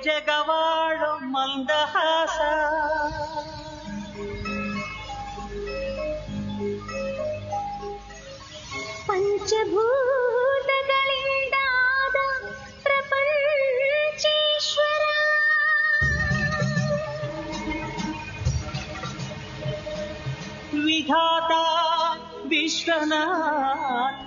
ಭೂಮಿ ಅಗ್ನಿಯೇ ತ್ರಿನೇತ್ರ ವಾಯುವೇ ಚಲನ ಜಲವೇ ಜಗವಾಳು ಮಂದಹಾಸ ಪಂಚಭೂತಗಳಿಂದಾದ ಪ್ರಪಂಚೇಶ್ವರ ವಿಧಾತ ವಿಶ್ವನಾಥ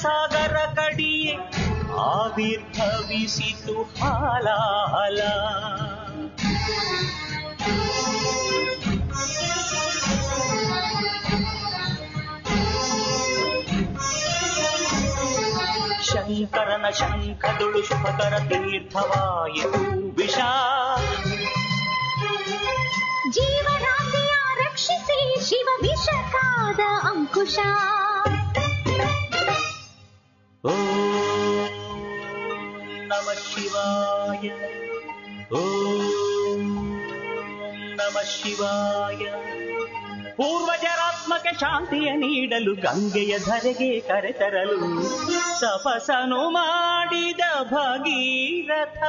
ಕ್ಷೀರಸಾಗರ ಕಡಿಯೆ ಆವಿರ್ಭವಿಸಿತು ಹಾಲಾಹಲ ಶಂಕರನ ಶಂಖದುಳು ಶುಭಕರ ತೀರ್ಥವಾಯಿತು ವಿಷ ಜೀವರಾಶಿಯ ರಕ್ಷಿಸಿ ಶಿವ ವಿಷಕಾದ ಅಂಕುಶ ಓಂ ನಮ ಶಿವಾಯ. ಓಂ ನಮ ಶಿವಾಯ. ಪೂರ್ವಜರಾತ್ಮಕ ಶಾಂತಿಯ ನೀಡಲು ಗಂಗೆಯ ಧರೆಗೆ ಕರೆತರಲು ತಪಸನು ಮಾಡಿದ ಭಗೀರಥ.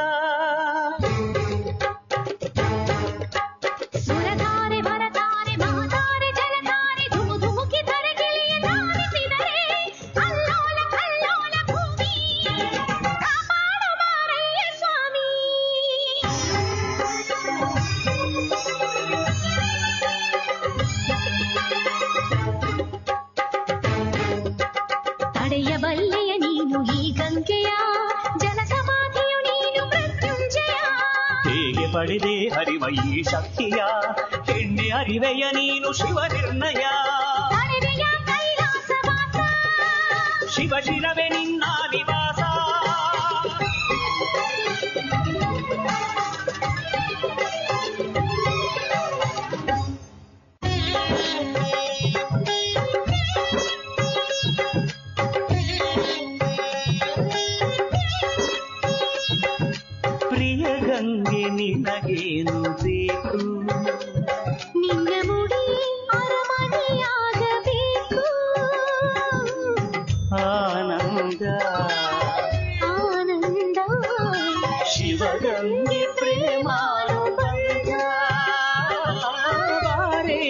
ಪಡೆದೆ ಹರಿವ ಈ ಶಕ್ತಿಯ ಎಣ್ಣೆ ಅರಿವೆಯ ನೀನು ಶಿವ ನಿರ್ಣಯ ತಡೆದೆಯ ಕೈಲಾಸವಾಸ ಶಿವ ಶಿರವೆ ನಿನ್ನ ఆనంద. ఆనంద. శివగంగి ప్రేమాను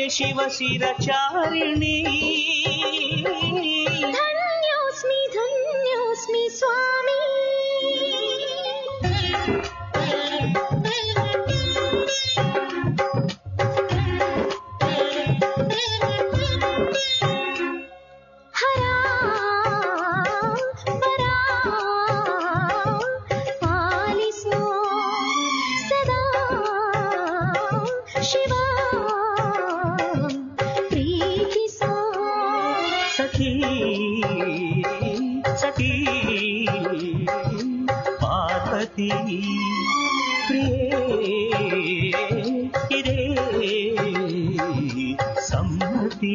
శివ శిరచారిణి. ధన్యోస్మి ధన్యోస్మి స్వామి. సమ్మతి.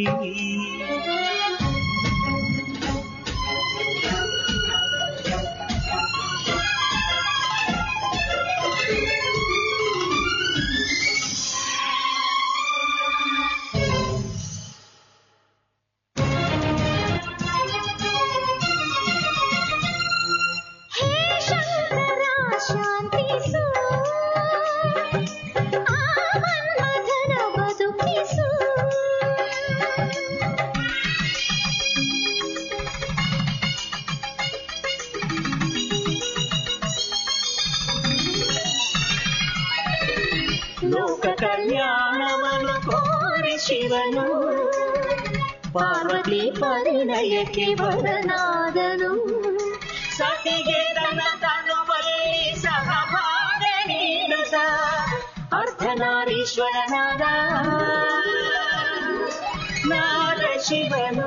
ಶಿವನು. ಪಾರ್ವತಿ ಪರಿಣಯಕ್ಕೆ ಬರನಾದನು ಸತಿಗೆ ತನ್ನ ತನುವಲ್ಲಿ ಸಹಭಾಗ ನೀಡುತ್ತ. ಅರ್ಧನಾರೀಶ್ವರನಾದ. ನಾದ ಶಿವನು.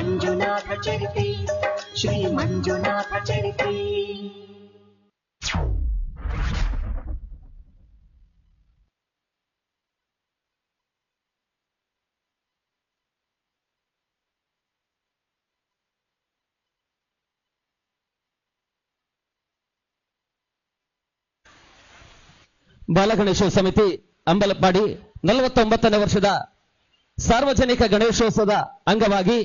ಮಂಜುನಾಥ ಚರಿತಿ ಶ್ರೀ ಮಂಜುನಾಥ ಚರಿತಿ ಬಾಲಗಣೇಶ ಸಮಿತಿ ಅಂಬಲಪಾಡಿ ನಲವತ್ತೊಂಬತ್ತನೇ ವರ್ಷದ ಸಾರ್ವಜನಿಕ ಗಣೇಶೋತ್ಸವದ ಅಂಗವಾಗಿ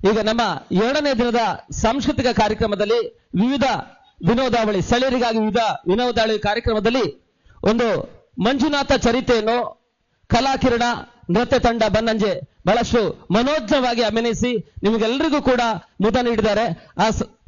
ಈಗ ನಮ್ಮ ಎರಡನೇ ದಿನದ ಸಾಂಸ್ಕೃತಿಕ ಕಾರ್ಯಕ್ರಮದಲ್ಲಿ ವಿವಿಧ ವಿನೋದಾವಳಿ, ಸ್ಥಳೀಯರಿಗಾಗಿ ವಿವಿಧ ವಿನೋದಾವಳಿ ಕಾರ್ಯಕ್ರಮದಲ್ಲಿ ಒಂದು ಮಂಜುನಾಥ ಚರಿತೆಯನ್ನು ಕಲಾಕಿರಣ ನೃತ್ಯ ತಂಡ ಬನ್ನಂಜೆ ಬಹಳಷ್ಟು ಮನೋಜ್ಞವಾಗಿ ಅಭಿನಯಿಸಿ ನಿಮಗೆಲ್ಲರಿಗೂ ಕೂಡ ಮುದ ನೀಡಿದ್ದಾರೆ. ಆ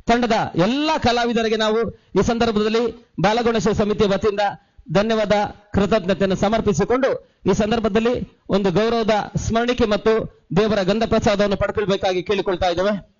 ತಂಡದ ಎಲ್ಲಾ ಕಲಾವಿದರಿಗೆ ನಾವು ಈ ಸಂದರ್ಭದಲ್ಲಿ ಬಾಲಗಣೇಶ ಸಮಿತಿ ವತಿಯಿಂದ ಧನ್ಯವಾದ, ಕೃತಜ್ಞತೆಯನ್ನು ಸಮರ್ಪಿಸಿಕೊಂಡು ಈ ಸಂದರ್ಭದಲ್ಲಿ ಒಂದು ಗೌರವದ ಸ್ಮರಣಿಕೆ ಮತ್ತು ದೇವರ ಗಂಧ ಪ್ರಸಾದವನ್ನು ಪಡ್ಕೊಳ್ಬೇಕಾಗಿ ಕೇಳಿಕೊಳ್ತಾ ಇದ್ದೇವೆ.